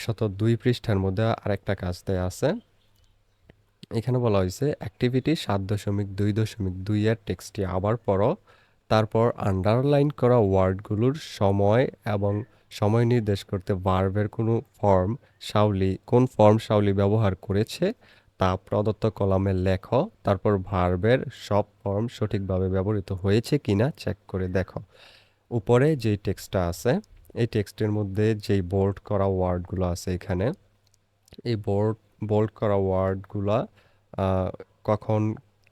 একশত দুই পৃষ্ঠার মধ্যে আরেকটা কাজ দেয়া আছে। এখানে বলা হয়েছে অ্যাক্টিভিটি সাত দশমিক দুই দশমিক দুই এর টেক্সটটি আবার পড়ো। তারপর আন্ডারলাইন করা ওয়ার্ডগুলোর সময় এবং সময় নির্দেশ করতে ভার্বের কোনো ফর্ম সাউলি, কোন ফর্ম সাউলি ব্যবহার করেছে তা প্রদত্ত কলামে লেখো। তারপর ভার্বের সব ফর্ম সঠিকভাবে ব্যবহৃত হয়েছে কিনা চেক করে দেখো। উপরে যেই টেক্সটটা আছে এই টেক্সটের মধ্যে যেই বোল্ড করা ওয়ার্ডগুলো আছে এখানে, এই বোল্ড বোল্ড করা ওয়ার্ডগুলা কখন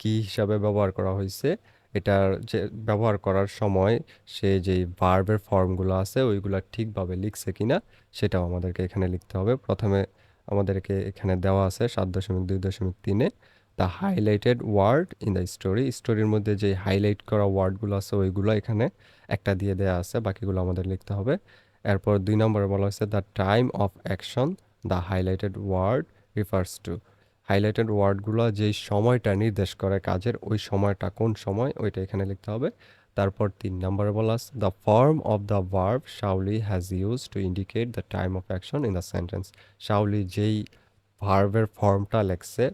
কি হিসাবে ব্যবহার করা হয়েছে, এটার যে, ব্যবহার করার সময় সে যেই ভার্বের ফর্মগুলো আছে ওইগুলা ঠিকভাবে লিখছে কিনা সেটাও আমাদেরকে এখানে লিখতে হবে। প্রথমে আমাদেরকে এখানে দেওয়া আছে সাত দশমিক দুই দশমিক তিনে। The highlighted word in the story স্টোরির মধ্যে যে হাইলাইট করা ওয়ার্ডগুলো আছে, ওইগুলো এখানে একটা দিয়ে দেওয়া আছে, বাকিগুলো আমাদের লিখতে হবে। এরপর দুই নম্বরে বলা হয়েছে the time of action the highlighted word refers to highlighted ওয়ার্ডগুলো যেই সময়টা নির্দেশ করে কাজের, ওই সময়টা কোন সময়, ওইটা এখানে লিখতে হবে। তারপর তিন নম্বরে বলা আছে the form of the verb Shauli has use to indicate the time of action in the sentence Shauli যেই ভার্বের ফর্মটা লেখছে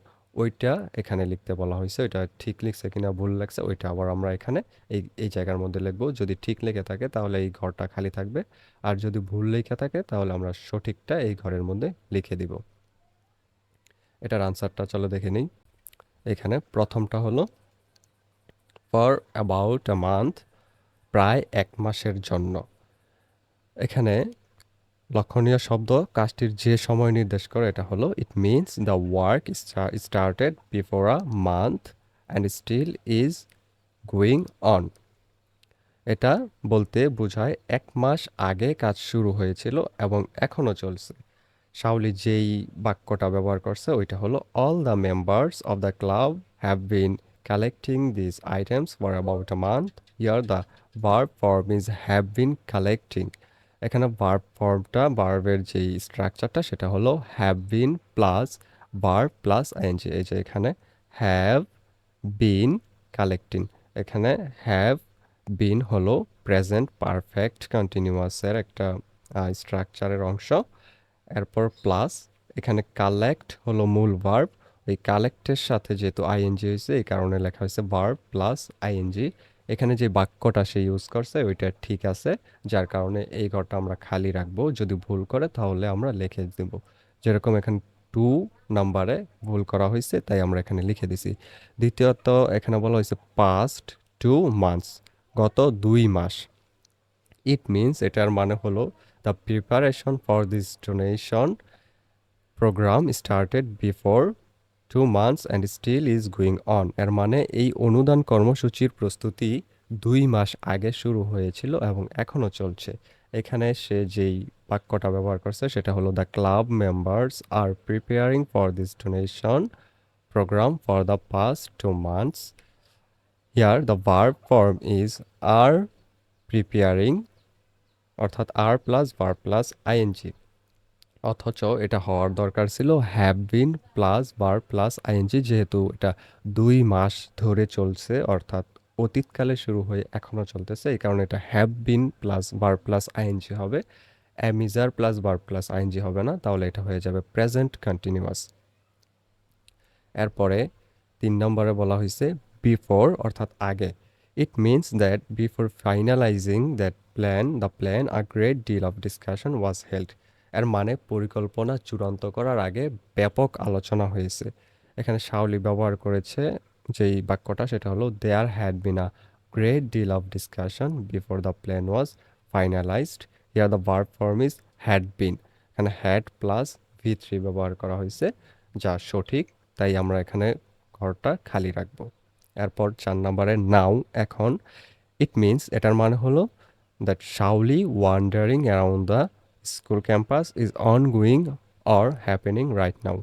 ওইটা এখানে লিখতে বলা হয়েছে, ওইটা ঠিক লিখছে কিনা, ভুল লাগছে ওইটা আবার আমরা এখানে এই এই জায়গার মধ্যে লিখব। যদি ঠিক লেখে থাকে তাহলে এই ঘরটা খালি থাকবে, আর যদি ভুল লেখা থাকে তাহলে আমরা সঠিকটা এই ঘরের মধ্যে লিখে দিব। এটার আনসারটা চলো দেখে নিই। এখানে প্রথমটা হলো ফর অ্যাবাউট আ মান্থ প্রায় এক মাসের জন্য। এখানে লক্ষণীয় শব্দ কাজটির যে সময় নির্দেশ করে, এটা হলো it means the work started before a month and still is going on এটা বলতে বোঝায় এক মাস আগে কাজ শুরু হয়েছিল এবং এখনও চলছে। শাওলি যেই বাক্যটা ব্যবহার করছে, ওইটা হলো all the members of the club have been collecting this items for about a month year the verb form is have been collecting এখানে ভার্ব ফর্মটা ভার্বের যেই স্ট্রাকচারটা সেটা হলো have been plus verb plus I N G এই যে এখানে হ্যাভ বিন কালেক্টিং এখানে হ্যাভ বিন হলো প্রেজেন্ট পারফেক্ট কন্টিনিউয়াসের একটা স্ট্রাকচারের অংশ। এরপর প্লাস এখানে কালেক্ট হলো মূল ভার্ব ওই কালেক্টের সাথে যেহেতু আইএনজি হয়েছে, এই কারণে লেখা হয়েছে ভার্ব প্লাস আইএনজি এখানে যে বাক্যটা সে ইউজ করছে, ওইটা ঠিক আছে। যার কারণে এই ঘরটা আমরা খালি রাখব। যদি ভুল করে, তাহলে আমরা লিখে দেব। যেরকম এখানে টু নাম্বারে ভুল করা হয়েছে, তাই আমরা এখানে লিখে দিছি। দ্বিতীয়ত, এখানে বলা হয়েছে পাস্ট টু মান্থস গত দুই মাস। ইট মিনস এটার মানে হলো the preparation for this donation program started before two months and still is going on এর মানে এই অনুদান কর্মসূচির প্রস্তুতি দুই মাস আগে শুরু হয়েছিল এবং এখনও চলছে। এখানে সে যেই বাক্যটা ব্যবহার করছে, সেটা হলো the club members are preparing for this donation program for the past two months here the verb form is are preparing অর্থাৎ are plus verb plus I N G অথচ এটা হওয়ার দরকার ছিল হ্যাভ বিন প্লাস বার plus ING যেহেতু এটা দুই মাস ধরে চলছে, অর্থাৎ অতীতকালে শুরু হয়ে এখনও চলতেছে, এই কারণে এটা হ্যাভ বিন প্লাস বার প্লাস আইএনজি হবে। অ্যামিজার প্লাস বার প্লাস আইএনজি হবে না, তাহলে এটা হয়ে যাবে প্রেজেন্ট কন্টিনিউয়াস এরপরে তিন নম্বরে বলা হয়েছে বিফোর অর্থাৎ আগে। It means that before finalising that plan the plan a great deal of discussion was held এর মানে পরিকল্পনা চূড়ান্ত করার আগে ব্যাপক আলোচনা হয়েছে। এখানে শাওলি ব্যবহার করেছে যেই বাক্যটা, সেটা হলো there had been a great deal of discussion before the plan was finalised here the verb form is had been এখানে হ্যাড প্লাস ভি থ্রি ব্যবহার করা হয়েছে, যা সঠিক, তাই আমরা এখানে ঘরটা খালি রাখব। এরপর চার নম্বরে নাও এখন ইট মিনস এটার মানে হলো that Shauli wandering around the school campus is ongoing or happening right now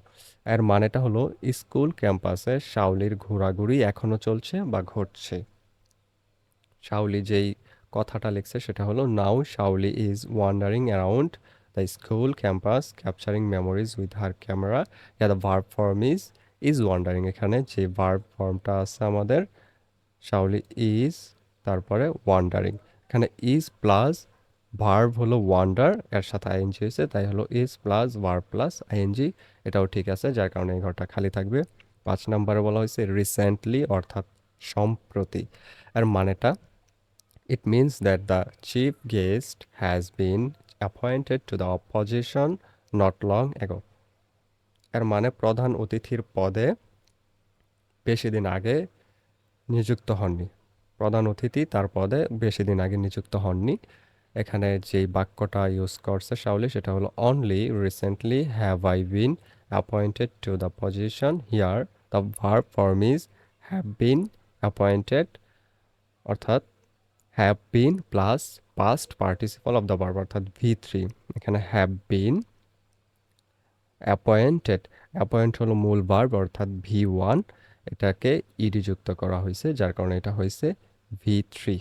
এর মানেটা হলো স্কুল ক্যাম্পাসে শাওলির ঘোরাঘুরি এখনও চলছে বা ঘটছে। শাওলি যেই কথাটা লিখছে সেটা হলো now Shaoli is wandering around the school campus capturing memories with her camera yeah the verb form is is wandering এখানে যে ভার্ব ফর্মটা আছে আমাদের শাওলি ইজ তারপরে ওয়ান্ডারিং এখানে ইজ প্লাস ভার্ব হলো ওয়ান্ডার এর সাথে আইএনজি হয়েছে, তাই হলো is plus verb plus I N G এটাও ঠিক আছে, যার কারণে এই ঘরটা খালি থাকবে। পাঁচ নম্বরে বলা হয়েছে রিসেন্টলি অর্থাৎ সম্প্রতি। এর মানেটা it means that the chief guest has been appointed to the position not long ago এর মানে প্রধান অতিথির পদে বেশি দিন আগে নিযুক্ত হননি। প্রধান অতিথি তার পদে বেশি দিন আগে নিযুক্ত হননি। এখানে যেই বাক্যটা ইউজ করছে শাওলি সেটা হলো only recently have I been appointed to the position here the verb form is have been appointed অর্থাৎ have been plus past participle of the verb অর্থাৎ ভি থ্রি এখানে হ্যাভ বিন অ্যাপয়েন্টেড অ্যাপয়েন্ট হলো মূল verb অর্থাৎ V one এটাকে ED যুক্ত করা হয়েছে, যার কারণে এটা হয়েছে ভি থ্রি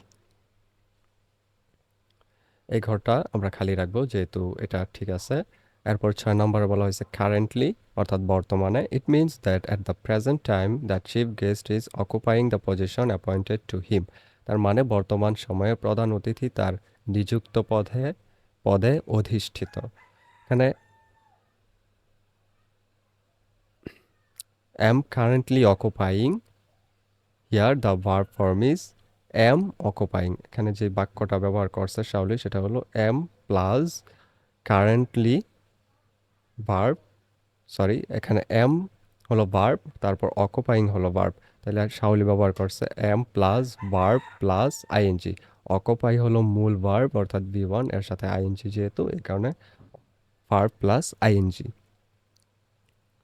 এই ঘরটা আমরা খালি রাখব, যেহেতু এটা ঠিক আছে। এরপর ছয় নম্বরে বলা হয়েছে কারেন্টলি অর্থাৎ বর্তমানে। It means that at the present time the chief guest is occupying the position appointed to him তার মানে বর্তমান সময়ে প্রধান অতিথি তার নিযুক্ত পদে পদে অধিষ্ঠিত। এখানে am currently occupying, here the verb form am occupying এখানে যে বাক্যটা ব্যবহার করছে শাওলি সেটা হলো am plus currently verb sorry এখানে am হলো ভার্ব তারপর অকুপাইং হলো ভার্ব তাহলে শাওলি ব্যবহার করছে am plus verb plus I N G occupy হলো মূল ভার্ব অর্থাৎ বি ওয়ানের সাথে আইএনজি যেহেতু, এই কারণে ভার্ব প্লাস আইএনজি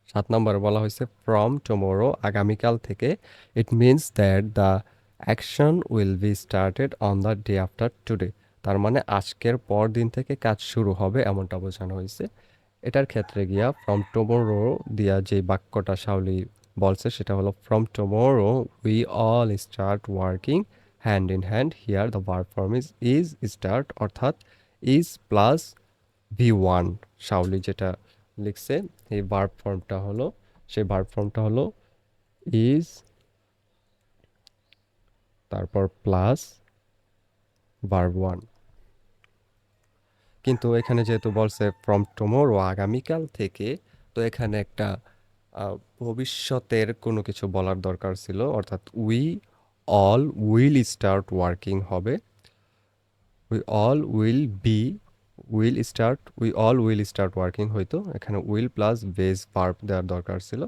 সাত নম্বরে বলা হয়েছে ফ্রম টুমোরো আগামীকাল থেকে it means that the action will be started on the day after today তার মানে আজকের পর দিন থেকে কাজ শুরু হবে এমনটা বোঝানো হয়েছে। এটার ক্ষেত্রে গিয়া ফ্রম টুমোরো দিয়া যে বাক্যটা শাওলি বলছে সেটা হলো from tomorrow we all start working hand in hand here the verb form is is start অর্থাৎ is plus V one Shaoli যেটা লিখছে, এই ভার্ব ফর্মটা হলো, সেই ভার্ব ফর্মটা হলো ইজ তারপর প্লাস ভার্ব ওয়ান কিন্তু এখানে যেহেতু বলছে ফ্রম টুমোরো আগামীকাল থেকে, তো এখানে একটা ভবিষ্যতের কোনো কিছু বলার দরকার ছিল। অর্থাৎ we all will start working হবে। We all will be will start we all will start working হয়তো। এখানে উইল প্লাস বেস ভার্ব দেওয়ার দরকার ছিল।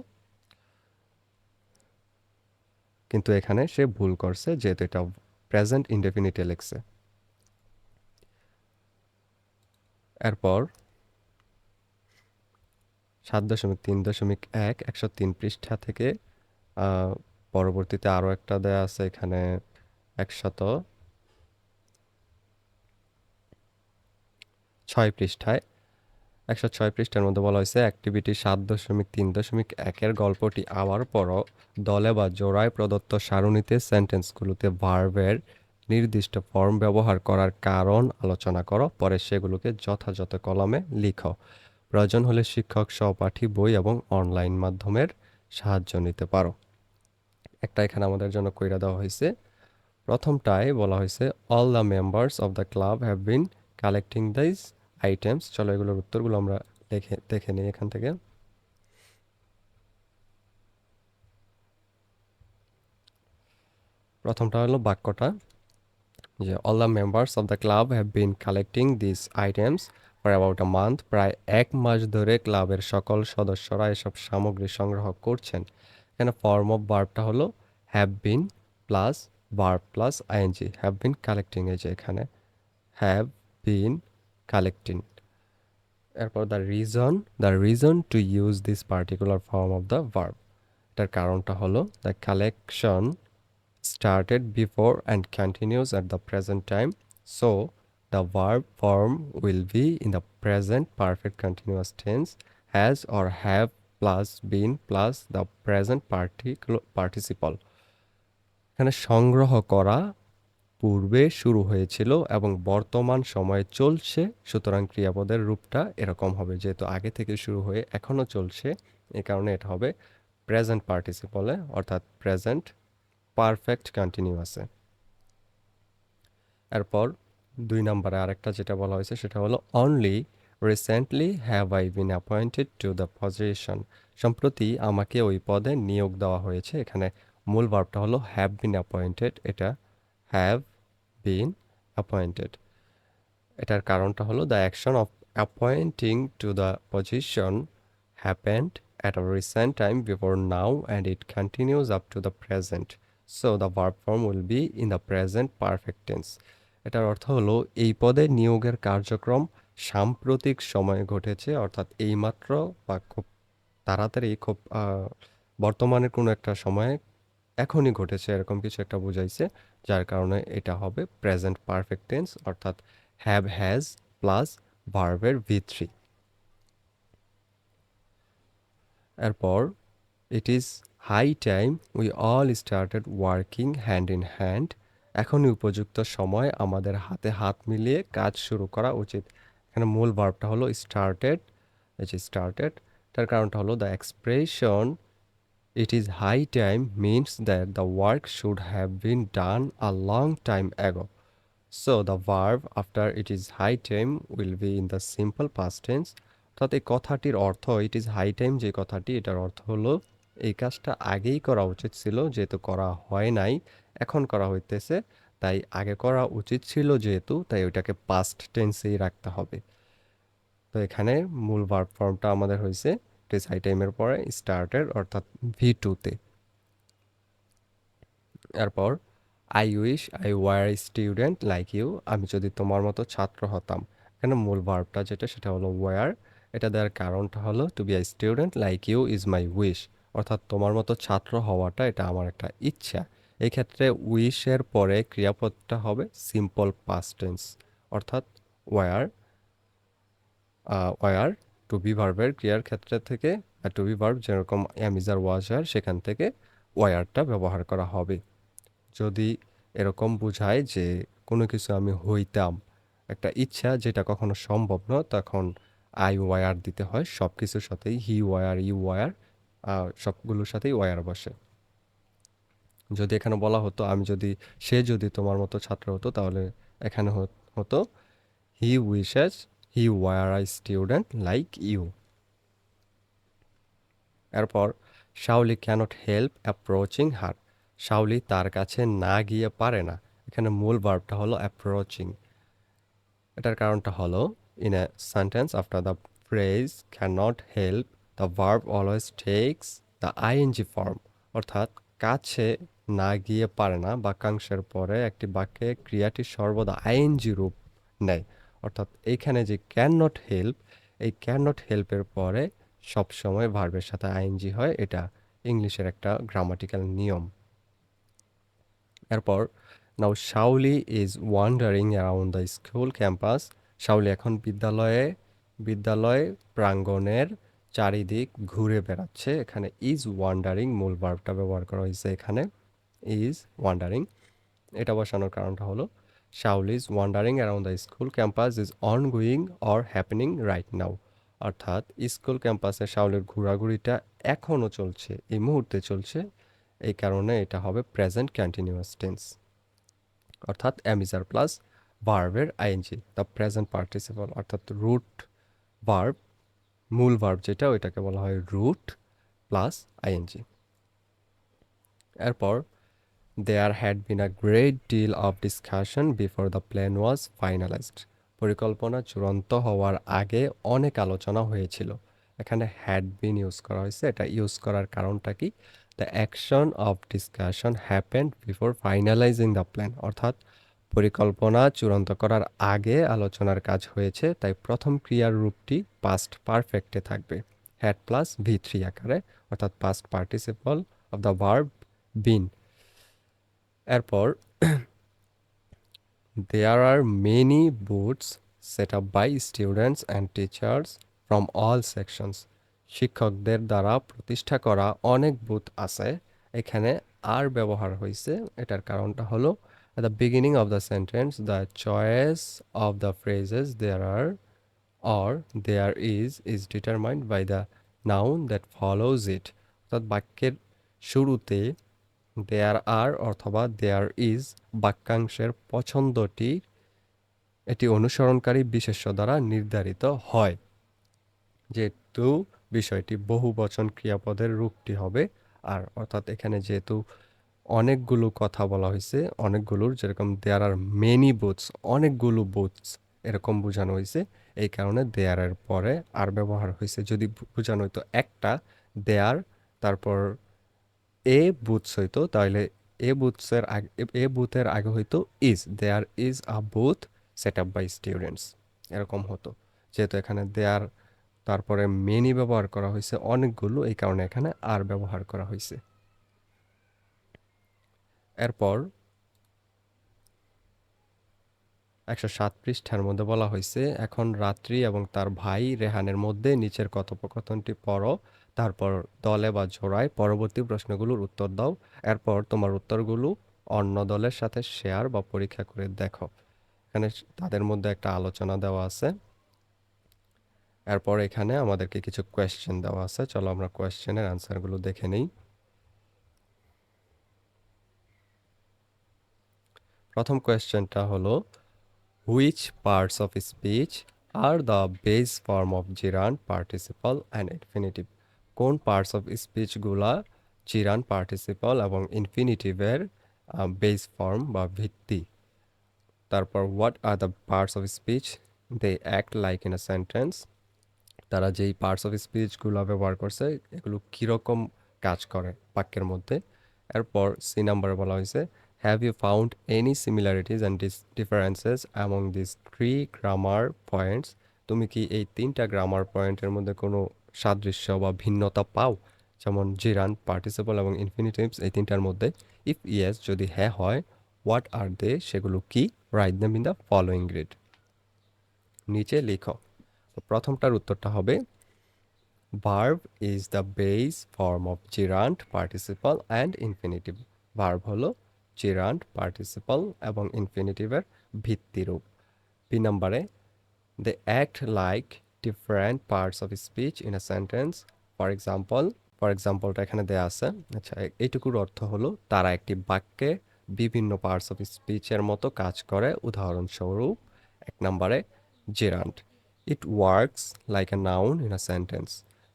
কিন্তু এখানে সে ভুল করছে, যেহেতু এটা প্রেজেন্ট ইনডেফিনিটে লিখছে। এরপর সাত দশমিক তিন দশমিক এক, একশো তিন পৃষ্ঠা থেকে পরবর্তীতে আরও একটা দেয়া আছে এখানে একশত ছয় পৃষ্ঠায়। একশো ছয় পৃষ্ঠার মধ্যে বলা হয়েছে, অ্যাক্টিভিটি সাত দশমিক তিন দশমিক একের গল্পটি আবার পরও দলে বা জোড়ায় প্রদত্ত সারণীতে সেন্টেন্সগুলোতে ভার্বের নির্দিষ্ট ফর্ম ব্যবহার করার কারণ আলোচনা করো, পরে সেগুলোকে যথাযথ কলমে লিখো। প্রয়োজন হলে শিক্ষক, সহপাঠী, বই এবং অনলাইন মাধ্যমের সাহায্য নিতে পারো। একটা এখানে আমাদের জন্য কইরা দেওয়া হয়েছে। প্রথমটায় বলা হয়েছে all the members of the club have been collecting this items চলো এগুলোর উত্তরগুলো আমরা দেখে দেখে নিই এখান থেকে। প্রথমটা হলো বাক্যটা, যে all the members of the club have been collecting this items for about a month প্রায় এক মাস ধরে ক্লাবের সকল সদস্যরা এসব সামগ্রী সংগ্রহ করছেন। এখানে ফর্ম অফ বার্বটা হলো have been plus verb plus ING have been collecting এই যে এখানে হ্যাভ বিন কালেক্টিন এরপর the reason the reason to use this particular form of the verb এটার কারণটা হলো the collection started before and continues at the present time so the verb form will be in the present perfect continuous tense has or have plus been plus the present particular participle এখানে সংগ্রহ করা পূর্বে শুরু হয়েছিল এবং বর্তমান সময়ে চলছে, সুতরাং ক্রিয়াপদের রূপটা এরকম হবে, যেহেতু আগে থেকে শুরু হয়ে এখনও চলছে, এ কারণে এটা হবে প্রেজেন্ট পার্টিসিপলে অর্থাৎ প্রেজেন্ট পারফেক্ট কন্টিনিউয়াসে এরপর দুই নম্বরে আরেকটা যেটা বলা হয়েছে, সেটা হলো only recently have I been appointed to the position সম্প্রতি আমাকে ওই পদে নিয়োগ দেওয়া হয়েছে, এখানে মূল ভার্বটা হলো হ্যাভ বিন অ্যাপয়েন্টেড এটা হ্যাভ বিন অ্যাপয়েন্টেড এটার কারণটা হলো the action of appointing to the position happened at a recent time before now and it continues up to the present. So, the verb form will be in the present perfect. এটার অর্থ হলো এই পদে নিয়োগের কার্যক্রম সাম্প্রতিক সময়ে ঘটেছে, অর্থাৎ এইমাত্র বা খুব তাড়াতাড়ি, খুব বর্তমানের কোনো একটা সময়ে এখনই ঘটেছে এরকম কিছু একটা বুঝাইছে, যার কারণে এটা হবে প্রেজেন্ট পারফেক্ট টেন্স অর্থাৎ হ্যাভ হ্যাজ প্লাস ভার্বের ভি থ্রি এরপর it is high time we all started working hand in hand এখনই উপযুক্ত সময় আমাদের হাতে হাত মিলিয়ে কাজ শুরু করা উচিত। এখানে মূল ভার্বটা হলো স্টার্টেড এই যে স্টার্টেড তার কারণটা হলো the expression it is high time means that the work should have been done a long time ago so the verb after it is high time will be in the simple past tense অর্থাৎ এই কথাটির অর্থ it is high time যে কথাটি, এটার অর্থ হলো, এই কাজটা আগেই করা উচিত ছিল, যেহেতু করা হয় নাই, এখন করা হইতেছে, তাই আগে করা উচিত ছিল যেহেতু, তাই ওইটাকে পাস্ট টেন্সেই রাখতে হবে। তো এখানে মূল ভার্ব ফর্মটা আমাদের হয়েছে হাই টাইমের পরে স্টার্টের অর্থাৎ ভি টুতে। এরপর I wish I were student like you আমি যদি তোমার মতো ছাত্র হতাম। এখানে মূল ভার্বটা যেটা, সেটা হলো ওয়ার এটা দেওয়ার কারণটা হলো to be I student like you is my wish অর্থাৎ তোমার মতো ছাত্র হওয়াটা, এটা আমার একটা ইচ্ছা। এই ক্ষেত্রে উইশের পরে ক্রিয়াপদটা হবে সিম্পল পাস্টেন্স অর্থাৎ ওয়ার ওয়ার টু বি ভার্বের ক্রিয়ার ক্ষেত্রে থেকে টু বি ভার্ব যেরকম am is are was were সেখান থেকে ওয়ারটা ব্যবহার করা হবে। যদি এরকম বোঝায় যে কোনো কিছু আমি হইতাম, একটা ইচ্ছা যেটা কখনো সম্ভব না, তখন আই ওয়ার দিতে হয় সব কিছুর সাথেই হি ওয়ার ইউ ওয়ার সবগুলোর সাথেই ওয়ার বসে। যদি এখানে বলা হতো, আমি যদি, সে যদি তোমার মতো ছাত্র হতো, তাহলে এখানে হতো he wishes he were I student like you এরপর Shaoli can't help approaching her Shaoli তার কাছে না গিয়ে পারে না। এখানে মূল ভার্বটা হলো অ্যাপ্রোচিং এটার কারণটা হলো in a sentence after the phrase can not help the verb always takes the ING form অর্থাৎ, কাছে না গিয়ে পারে না বাক্যাংশের পরে একটি বাক্যে ক্রিয়াটি সর্বদা আইএনজি রূপ নেয়। অর্থাৎ এইখানে যে ক্যান নট হেল্প এই ক্যান নট হেল্পের পরে সবসময় ভার্বের সাথে আইএনজি হয়, এটা ইংলিশের একটা গ্রামাটিক্যাল নিয়ম। এরপর now Shaoli is wandering around the school campus Shaoli এখন বিদ্যালয়ে, বিদ্যালয় প্রাঙ্গণের চারিদিক ঘুরে বেড়াচ্ছে। এখানে ইজ ওয়ান্ডারিং মূল ভার্বটা ব্যবহার করা হয়েছে এখানে। ইজ ওয়ান্ডারিং এটা বসানোর কারণটা হলো Shaoli is wandering around the school campus is on going or happening right now অর্থাৎ স্কুল ক্যাম্পাসে শাওলির ঘোরাঘুরিটা এখনও চলছে, এই মুহূর্তে চলছে। এই কারণে এটা হবে প্রেজেন্ট কন্টিনিউয়াস টেন্স অর্থাৎ অ্যামিজার প্লাস ভার্বের আইএনজি দ্য প্রেজেন্ট পার্টিসিপাল অর্থাৎ রুট ভার্ব মূল ভার্ব যেটা ওইটাকে বলা হয় রুট প্লাস আইএনজি এরপর there had been a great deal of discussion before the plan was finalised পরিকল্পনা চূড়ান্ত হওয়ার আগে অনেক আলোচনা হয়েছিল। এখানে হ্যাড বিন ইউজ করা হয়েছে। এটা ইউজ করার কারণটা কি? The action of discussion happened before finalising the plan অর্থাৎ পরিকল্পনা চূড়ান্ত করার আগে আলোচনার কাজ হয়েছে, তাই প্রথম ক্রিয়ার রূপটি পাস্ট পারফেক্টে থাকবে। হ্যাড প্লাস ভি থ্রি আকারে, অর্থাৎ past participle of the verb been এরপর there are many booths set up by students and teachers from all sections শিক্ষকদের দ্বারা প্রতিষ্ঠা করা অনেক বুথ আছে। এখানে আর ব্যবহার হয়েছে। এটার কারণটা হলো, at the beginning of the sentence, the choice of the phrases there are or there is is determined by the noun that follows অর্থাৎ বাক্যের শুরুতে দেয়ার আর অথবা দেয়ার ইজ বাক্যাংশের পছন্দটি এটি অনুসরণকারী বিশেষ্য দ্বারা নির্ধারিত হয় যেহেতু বিষয়টি বহু বচন ক্রিয়াপদের রূপটি হবে। আর অর্থাৎ এখানে যেহেতু অনেকগুলো কথা বলা হয়েছে, অনেকগুলোর যেরকম দেয়ার আর মেনি বুথস অনেকগুলো বুথস এরকম বোঝানো হয়েছে। এই কারণে দেয়ারের পরে আর ব্যবহার হয়েছে। যদি বোঝানো হইতো একটা দেয়ার তারপর এ বুথস হইতো তাহলে এ বুথসের আগে, এ বুথের আগে হইতো is there is a booth set up by students এরকম হতো। যেহেতু এখানে দেয়ার তারপরে মেনি ব্যবহার করা হয়েছে অনেকগুলো, এই কারণে এখানে আর ব্যবহার করা হয়েছে এরপর একশো সাত পৃষ্ঠার মধ্যে বলা হয়েছে এখন রাত্রি এবং তার ভাই রেহানের মধ্যে নিচের কথোপকথনটি পড়ো। তারপর দলে বা জোড়ায় পরবর্তী প্রশ্নগুলোর উত্তর দাও। এরপর তোমার উত্তরগুলো অন্য দলের সাথে শেয়ার বা পরীক্ষা করে দেখো। এখানে তাদের মধ্যে একটা আলোচনা দেওয়া আছে। এরপর এখানে আমাদেরকে কিছু কোয়েশ্চেন দেওয়া আছে। চলো আমরা কোয়েশ্চেনের অ্যান্সারগুলো দেখে নিই। প্রথম কোয়েশ্চেনটা হলো which parts of speech are the base form of gerund participle and infinitive কোন পার্টস অফ স্পিচগুলা চিরান পার্টিসিপাল এবং ইনফিনিটিভের বেস ফর্ম বা ভিত্তি? তারপর what are the parts of speech they act like in a sentence তারা যেই parts of স্পিচগুলো ব্যবহার করছে, এগুলো কীরকম কাজ করে বাক্যের মধ্যে? এরপর সি নাম্বারে বলা হয়েছে have you found any similarities and differences among this three grammar points তুমি কি এই তিনটা গ্রামার পয়েন্টের মধ্যে কোনো সাদৃশ্য বা ভিন্নতা পাও, যেমন জিরান পার্টিসিপল এবং ইনফিনিটিভস এই তিনটার মধ্যে। ইফ ইয়েস যদি হ্যাঁ হয় হোয়াট আর দে সেগুলো কি? Write them in the following grid নিচে লিখো। প্রথমটার উত্তরটা হবে verb is the base form of gerund participle and infinitive verb হলো জিরান্ট পার্টিসিপাল এবং ইনফিনিটিভের ভিত্তিরূপ। বি নাম্বারে they act like different parts of speech in a sentence for example for এক্সাম্পলটা এখানে দেওয়া আছে। আচ্ছা এইটুকুর অর্থ হলো, তারা একটি বাক্যে বিভিন্ন পার্টস অফ স্পিচের মতো কাজ করে। উদাহরণস্বরূপ, এক নম্বরে gerund it works like a noun in a sentence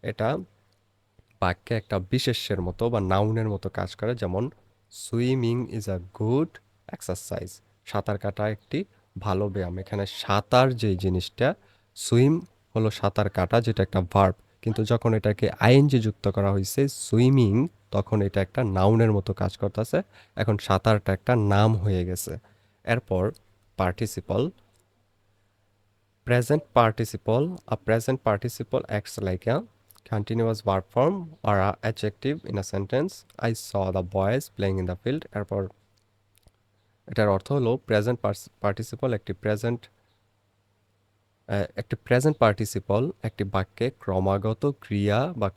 এটা বাক্যে একটা বিশেষ্যের মতো বা নাউনের মতো কাজ করে, যেমন swimming is a good exercise সাঁতার কাটা একটি ভালো ব্যায়াম। এখানে সাঁতার যেই জিনিসটা সুইম হলো সাঁতার কাটা, যেটা একটা ভার্ব কিন্তু যখন এটাকে আইএনজি যুক্ত করা হয়েছে সুইমিং তখন এটা একটা নাউনের মতো কাজ করতেছে। এখন সাঁতারটা একটা নাম হয়ে গেছে। এরপর participle present participle a present participle acts like a continuous verb form or a adjective in a sentence. I saw the boys playing in the field. এরপর, এটার অর্থ হলো প্রেজেন্ট পার্টিসিপল একটি প্রেজেন্ট একটি প্রেজেন্ট পার্টিসিপল একটি বাক্যে ক্রমাগত ক্রিয়া বা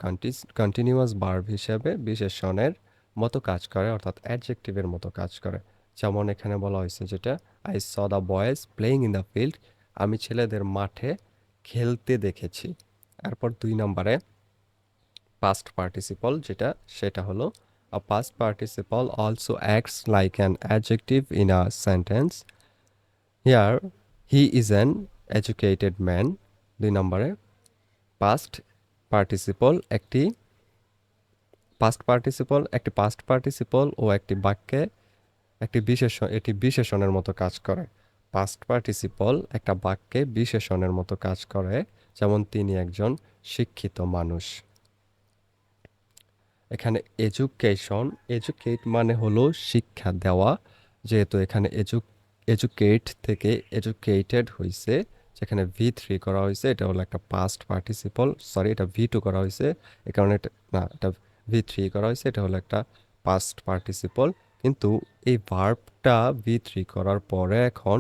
কন্টিনিউয়াস বার্ব হিসেবে বিশেষণের মতো কাজ করে, অর্থাৎ অ্যাডজেক্টিভের মতো কাজ করে। যেমন এখানে বলা হয়েছে যেটা I saw the boys playing in the field আমি ছেলেদের মাঠে খেলতে দেখেছি। এরপর দুই নম্বরে পাস্ট পার্টিসিপল যেটা, সেটা হলো a past participle also acts like an adjective in a sentence here he is an educated man দুই নম্বরে পাস্ট পার্টিসিপল একটি পাস্ট পার্টিসিপল একটি পাস্ট পার্টিসিপল ও একটি বাক্যে একটি বিশেষণ, এটি বিশেষণের মতো কাজ করে। পাস্ট পার্টিসিপল একটা বাক্যে বিশেষণের মতো কাজ করে, যেমন তিনি একজন শিক্ষিত মানুষ। এখানে এজুকেশন এজুকেট মানে হলো শিক্ষা দেওয়া, যেহেতু এখানে এজু এজুকেট থেকে এজুকেটেড হয়েছে যেখানে ভি থ্রি করা হয়েছে, এটা হলো একটা পাস্ট পার্টিসিপল সরি এটা ভি টু করা হয়েছে, এ কারণে এটা, না, এটা ভি থ্রি করা হয়েছে, এটা হলো একটা পাস্ট পার্টিসিপল কিন্তু এই ভার্বটা ভি থ্রি করার পরে এখন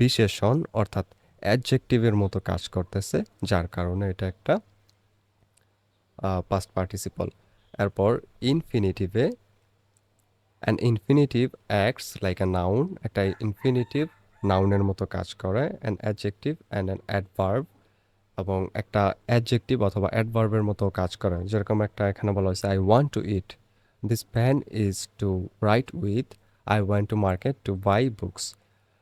বিশেষণ, অর্থাৎ অ্যাডজেক্টিভের মতো কাজ করতেছে, যার কারণে এটা একটা পাস্ট পার্টিসিপল এরপর ইনফিনিটিভে an infinitive acts like a noun একটা ইনফিনিটিভ নাউনের মতো কাজ করে an adjective and an adverb এবং একটা অ্যাডজেক্টিভ অথবা অ্যাডভার্বের মতো কাজ করে। যেরকম একটা এখানে বলা হয়েছে I want to eat this pen is to write with I want to market to buy books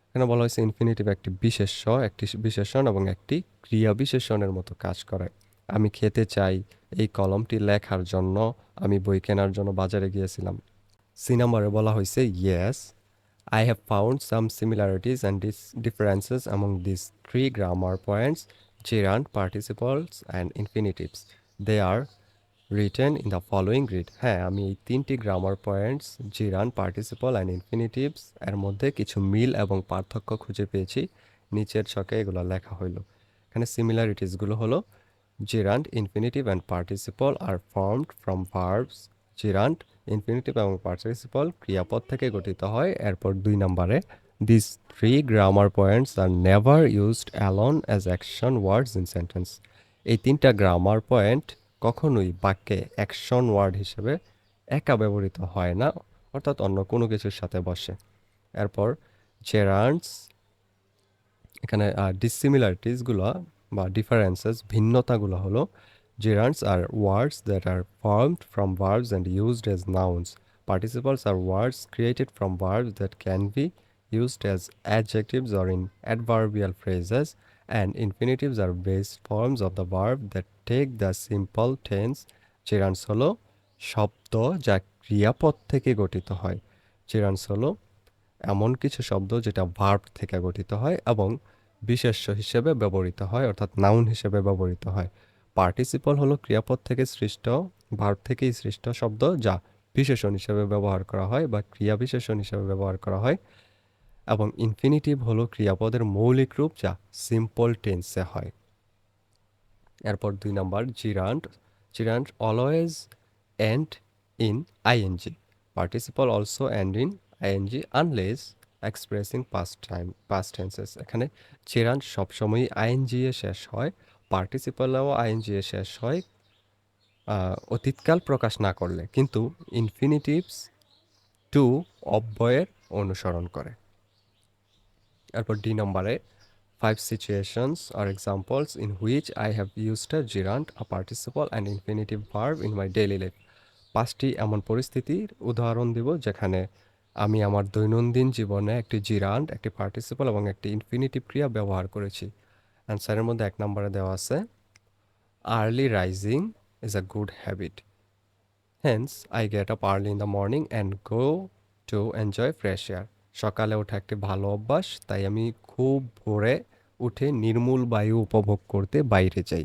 এখানে বলা হয়েছে ইনফিনিটিভ একটি বিশেষ্য, একটি বিশেষণ এবং একটি ক্রিয়া বিশেষণের মতো কাজ করে। আমি খেতে চাই, এই কলমটি লেখার জন্য, আমি বই কেনার জন্য বাজারে গিয়েছিলাম। সি নাম্বারে বলা হয়েছে yes I have found some similarities and dis- differences among these three grammar points gerund, participles, and infinitives. They are written in the following grid. হ্যাঁ আমি এই তিনটি grammar points gerund participle and infinitives এর মধ্যে কিছু মিল এবং পার্থক্য খুঁজে পেয়েছি নিচের ছকে এগুলো লেখা হইল এখানে সিমিলারিটিসগুলো হলো gerund, infinitive, and participle are formed from verbs gerund, infinitive এবং participle ক্রিয়াপদ থেকে গঠিত হয়। এরপর দুই নম্বরে this three grammar points are never used alone as action words in sentence এই তিনটা গ্রামার পয়েন্ট কখনোই বাক্যে অ্যাকশন ওয়ার্ড হিসেবে একা ব্যবহৃত হয় না, অর্থাৎ অন্য কোনো কিছুর সাথে বসে। এরপর জেরান্ডস এখানে ডিসিমিলারিটিসগুলো বা ডিফারেন্সেস ভিন্নতাগুলো হলো gerunds are words that are formed from verbs and used as nouns participles are words created from verbs that can be used as adjectives or in adverbial phrases and infinitives are base forms of the verb that take the simple tense gerunds হলো শব্দ যা ক্রিয়াপদ থেকে গঠিত হয় gerunds হলো এমন কিছু শব্দ যেটা ভার্ব থেকে গঠিত হয় এবং বিশেষ্য হিসেবে ব্যবহৃত হয় অর্থাৎ নাউন হিসেবে ব্যবহৃত হয় পার্টিসিপল হলো ক্রিয়াপদ থেকে সৃষ্ট ভার্ব থেকেই সৃষ্ট শব্দ যা বিশেষণ হিসেবে ব্যবহার করা হয় বা ক্রিয়া বিশেষণ হিসেবে ব্যবহার করা হয় এবং ইনফিনিটিভ হলো ক্রিয়াপদের মৌলিক রূপ যা সিম্পল টেন্সে হয়। এরপর দুই number gerund gerund always end in ING participle also end in ING unless expressing past time past tenses এখানে চিরান্ট সবসময়ই আইএনজি শেষ হয় পার্টিসিপালও আইএনজি এ শেষ হয়। অতীতকাল প্রকাশ না করলে, কিন্তু ইনফিনিটিভস টু অব্যয়ের অনুসরণ করে। এরপর ডি নম্বরে five situations are examples in which I have used a gerund a participle and infinitive verb in my daily life পাঁচটি এমন পরিস্থিতির উদাহরণ দিব যেখানে আমি আমার দৈনন্দিন জীবনে একটি জিরান্ট একটি পার্টিসিপাল এবং একটি ইনফিনিটিভ ক্রিয়া ব্যবহার করেছি। অ্যান্সারের মধ্যে এক নম্বরে দেওয়া আছে, early rising is a good habit. Hence I get up early in the morning and go to enjoy fresh air সকালে ওঠা একটি ভালো অভ্যাস, তাই আমি খুব ভোরে উঠে নির্মূল বায়ু উপভোগ করতে বাইরে যাই।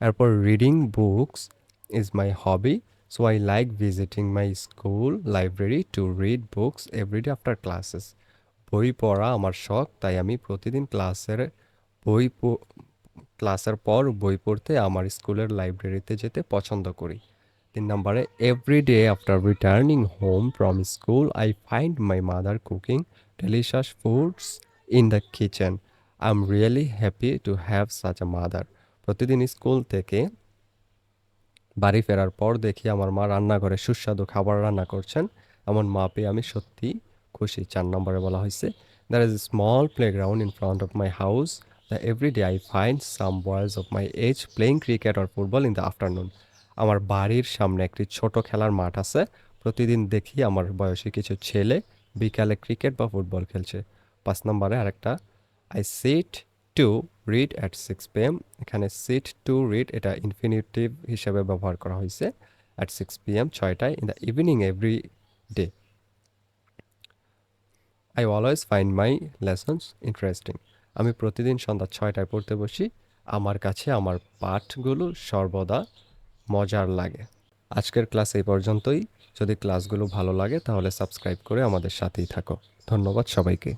এরপর reading books is my hobby so I like visiting my school library to read books everyday after classes বই পড়া আমার শখ, তাই আমি প্রতিদিন ক্লাসের বই ক্লাসের পর বই পড়তে আমার স্কুলের লাইব্রেরিতে যেতে পছন্দ করি। তিন নম্বরে every day after returning home from school I find my mother cooking delicious foods in the kitchen I am really happy to have such a mother প্রতিদিন স্কুল থেকে বাড়ি ফেরার পর দেখি আমার মা রান্নাঘরে সুস্বাদু খাবার রান্না করছেন। এমন মা পেয়ে আমি সত্যি খুশি। চার নম্বরে বলা হয়েছে there is a small playground in front of my house the every day I find some boys of my age playing cricket or football in the afternoon আমার বাড়ির সামনে একটি ছোট খেলার মাঠ আছে। প্রতিদিন দেখি আমার বয়সী কিছু ছেলে বিকালে ক্রিকেট বা ফুটবল খেলছে। পাঁচ নম্বরে আরেকটা I sit to read at six P M এখানে সিট টু রিড এটা ইনফিনিটিভ হিসেবে ব্যবহার করা হয়েছে অ্যাট সিক্স পি এম ছয়টায় in the evening every day I always find my lessons interesting আমি প্রতিদিন সন্ধ্যা ছয়টায় পড়তে বসি। আমার কাছে আমার পাঠগুলো সর্বদা মজার লাগে। আজকের ক্লাস এই পর্যন্তই। যদি ক্লাসগুলো ভালো লাগে তাহলে সাবস্ক্রাইব করে আমাদের সাথেই থাকো। ধন্যবাদ সবাইকে।